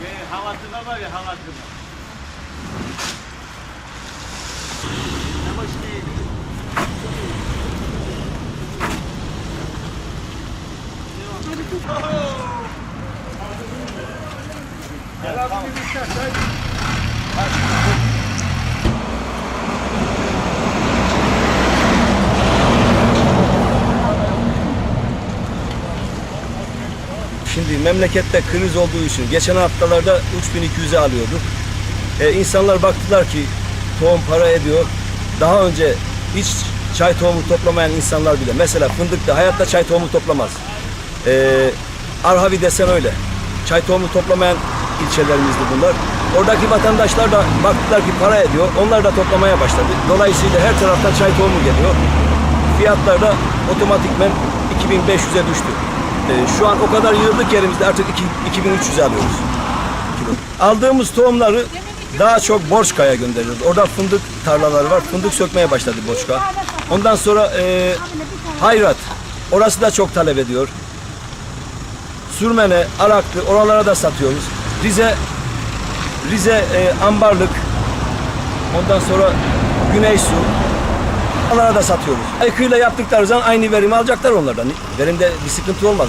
Benim halatına var ya halatına. Yavaş değil. Gel abi bir şey. Hadi. Şimdi memlekette kriz olduğu için geçen haftalarda 3200'e alıyorduk. E, insanlar baktılar ki tohum para ediyor. Daha önce hiç çay tohumu toplamayan insanlar bile mesela fındıkta hayatta çay tohumu toplamaz. E, Arhavi desen öyle. Çay tohumu toplamayan ilçelerimizdi bunlar. Oradaki vatandaşlar da baktılar ki para ediyor. Onlar da toplamaya başladı. Dolayısıyla her taraftan çay tohumu geliyor. Fiyatlar da otomatikmen 2500'e düştü. Ee, şu an o kadar yığıldık yerimizde artık iki- 2300'e alıyoruz. Aldığımız tohumları daha çok Borçka'ya gönderiyoruz. Orada fındık tarlaları var. Fındık sökmeye başladı Borçka. Ondan sonra e, Hayrat. Orası da çok talep ediyor. Sürmene, Araklı oralara da satıyoruz. Rize Rize e, Ambarlık. Ondan sonra Güneysu. Oralara da satıyoruz. Aykıyla yaptıkları zaman aynı verimi alacaklar onlardan. Verimde bir sıkıntı olmaz.